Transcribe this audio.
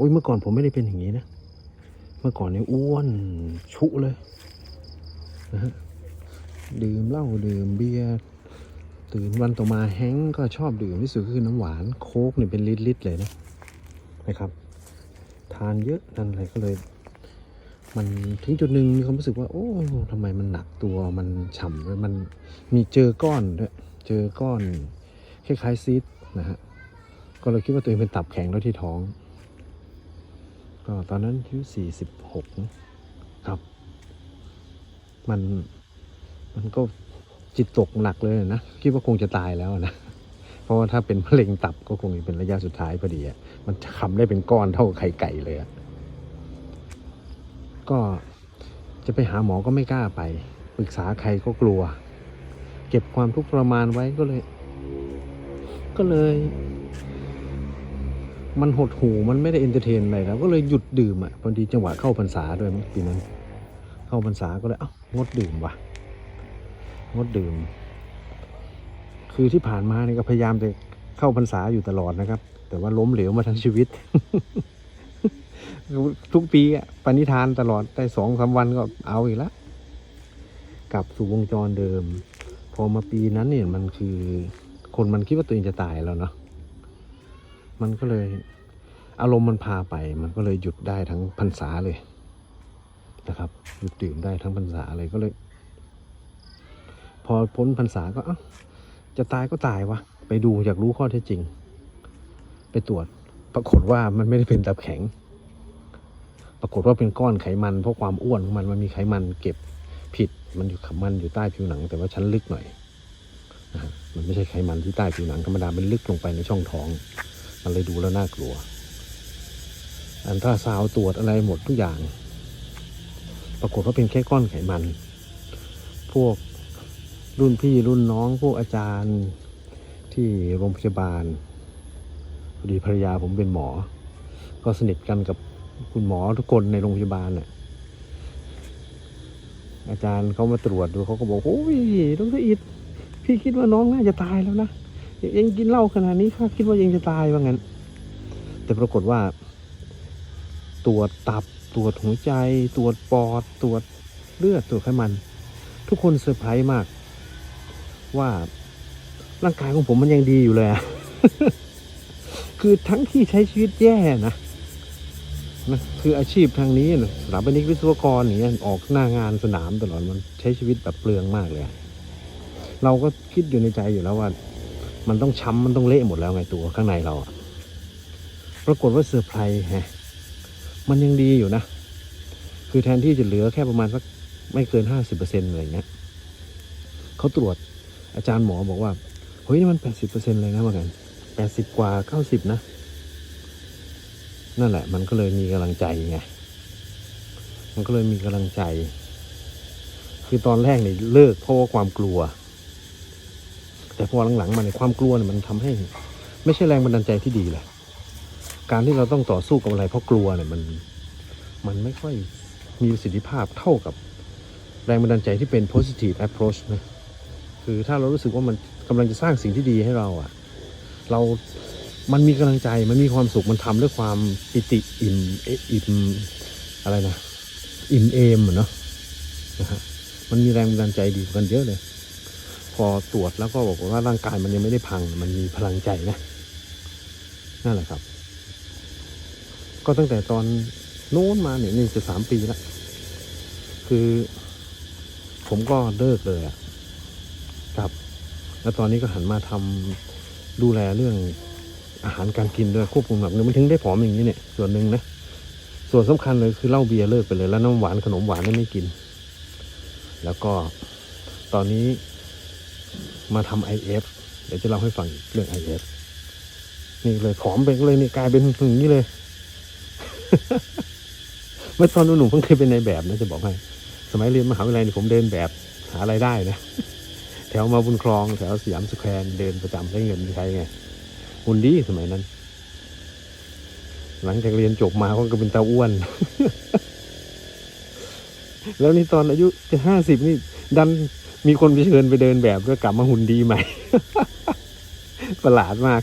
อ้ยเมื่อก่อนผมไม่ได้เป็นอย่างนี้นะ เมื่อก่อนเนี่ยอ้วนชุเลยนะฮะดื่มเหล้าดื่มเบียร์ตื่นวันต่อมาแฮงก็ชอบดื่มที่สุดคือน้ำหวานโค้กเนี่ยเป็นลิตรๆเลยนะนะครับ ทานเยอะนั่นอะไรก็เลย มันถึงจุดหนึ่งมีความรู้สึกว่า โอ้ทำไมมันหนักตัวมันฉ่ำด้วยมันมีเจอก้อนด้วยเจอก้อนคล้ายๆซีดนะฮะก็เลยคิดว่าตัวเองเป็นตับแข็งแล้วที่ท้อง ก็ตอนนั้นอายุสี่สิบหกครับ มันมันก็จิตตกหนักเลยนะ คิดว่าคงจะตายแล้วนะ เพราะว่าถ้าเป็นมะเร็งตับก็คงจะเป็นระยะสุดท้ายพอดีอะมันคำได้เป็นก้อนเท่าไข่ไก่เลยอะก็จะไปหาหมอก็ไม่กล้าไปปรึกษาใครก็กลัว เก็บความทุกข์ทรมานไว้ก็เลย ก็เลย มันหดหูมันไม่ได้เอนเตอร์เทนอะไรแล้วก็เลยหยุดดื่มอะพอดีจังหวะเข้าพรรษาด้วยมั้งปีนั้น เข้าพรรษาก็เลยเอ้างดดื่มว่ะงดดื่ม คือที่ผ่านมาเนี่ยก็พยายามจะเข้าพรรษาอยู่ตลอดนะครับ แต่ว่าล้มเหลวมาทั้งชีวิต ทุกปีอะปณิธานตลอดได้สองสามวันก็เอาอีกแล้วกลับสู่วงจรเดิม พอมาปีนั้นเนี่ยมันคือ คนมันคิดว่าตัวเองจะตายแล้วเนาะ มันก็เลย อารมณ์มันพาไป มันก็เลยหยุดได้ทั้งพรรษาเลยนะครับ หยุดดื่มได้ทั้งพรรษาเลยก็เลย พอพ้นพรรษาก็อ้าจะตายก็ตายวะไปดูอยากรู้ข้อเท็จจริง ไปตรวจ ปรากฏว่ามันไม่ได้เป็นตับแข็ง ปรากฏว่าเป็นก้อนไขมันเพราะความอ้วนของมันมันมีไขมันเก็บผิด มันอยู่ขมันอยู่ใต้ผิวหนัง แต่ว่าชั้นลึกหน่อยนะมันไม่ใช่ไขมันที่ใต้ผิวหนังธรรมดา มันลึกลงไปในช่องท้อง มันเลยดูแล้วน่ากลัว อันตราซาวตรวจอะไรหมดทุกอย่าง ปรากฏว่าเป็นแค่ก้อนไขมัน พวกรุ่นพี่รุ่นน้องพวกอาจารย์ที่โรงพยาบาลพอดีภรรยาผมเป็นหมอ ก็สนิทกันกับคุณหมอทุกคนในโรงพยาบาลน่ะอาจารย์เขามาตรวจดูเขาก็บอกโอ้ยดรอิดพี่คิดว่าน้องน่าจะตายแล้วนะ เองกินเหล้าขนาดนี้ข้าคิดว่าเองจะตายว่างั้น แต่ปรากฏว่า ตรวจตับตรวจหัวใจ ตรวจปอด ตรวจเลือดตรวจไขมัน ทุกคนเซอร์ไพรส์มาก ว่าร่างกายของผมมันยังดีอยู่เลยอะคือทั้งที่ใช้ชีวิตแย่นะนะคืออาชีพทางนี้นะสถาปนิกวิศวกรอย่างเงี้ยออกหน้างานสนามตลอดมันใช้ชีวิตแบบเปลืองมากเลย เราก็คิดอยู่ในใจอยู่แล้วว่า มันต้องช้ำมันต้องเละหมดแล้วไงตัวข้างในเราอะปรากฏว่าเซอร์ไพรส์แฮะมันยังดีอยู่นะ คือแทนที่จะเหลือแค่ประมาณสักไม่เกินห้าสิบเปอร์เซ็นต์อะไรเงี้ยเขาตรวจอาจารย์หมอบอกว่าเฮ้ยนี่มันแปดสิบเปอร์เซ็นต์เลยนะเหมือนกันแปดสิบกว่าเก้าสิบนะ นั่นแหละ มันก็เลยมีกำลังใจไงมันก็เลยมีกำลังใจ คือตอนแรกเนี่ยเลิกเพราะว่าความกลัว แต่พอหลังๆมาเนี่ยความกลัวเนี่ยมันทำให้ ไม่ใช่แรงบันดาลใจที่ดีแหละการที่เราต้องต่อสู้กับอะไรเพราะกลัวเนี่ยมันมันไม่ค่อยมีประสิทธิภาพเท่ากับแรงบันดาลใจที่เป็น positive approach นะคือถ้าเรารู้สึกว่ามันกำลังจะสร้างสิ่งที่ดีให้เราอะเรามันมีกำลังใจมันมีความสุขมันทำด้วยความปิติอิ่มเอิ่มอะไรนะ อิ่มเอมอะเนาะนะฮะมันมีแรงบันดาลใจดีกว่ากันเยอะเลย พอตรวจแล้วก็บอกว่าร่างกายมันยังไม่ได้พัง มันมีพลังใจนะ นั่นแหละครับ ก็ตั้งแต่ตอนโน้นมาเนี่ยนี่จะสามปีแล้วคือ ผมก็เลิกเลยอะครับ แล้วตอนนี้ก็หันมาทำดูแลเรื่องอาหารการกินด้วยควบคุมแบบนึงไม่ถึงได้ผอมอย่างนี้เนี่ยส่วนหนึ่งนะส่วนสำคัญเลยคือเหล้าเบียร์เลิกไปเลย แล้วน้ำหวานขนมหวานนี่ไม่กิน แล้วก็ตอนนี้ มาทำ IF เดี๋ยวจะเล่าให้ฟังเรื่อง IF นี่เลยผอมไปเลยนี่กลายเป็นอย่างนี้เลย เมื่อตอนหนุ่มๆเพิ่งเคยเป็นในแบบนะจะบอกให้สมัยเรียนมหาวิทยาลัยผมเดินแบบหาไรายได้นะแถวมาบุญคลองแถวสยามสแควร์เดินประจำได้เงินใช้ไงหุ่นดีสมัยนั้น หลังจากเรียนจบมาก็เป็นตาอ้วน แล้วนี่ตอนอายุจะห้าสิบนี่ดัน มีคนไปเชิญไปเดินแบบก็กลับมาหุ่นดีใหม่ ประหลาดมาก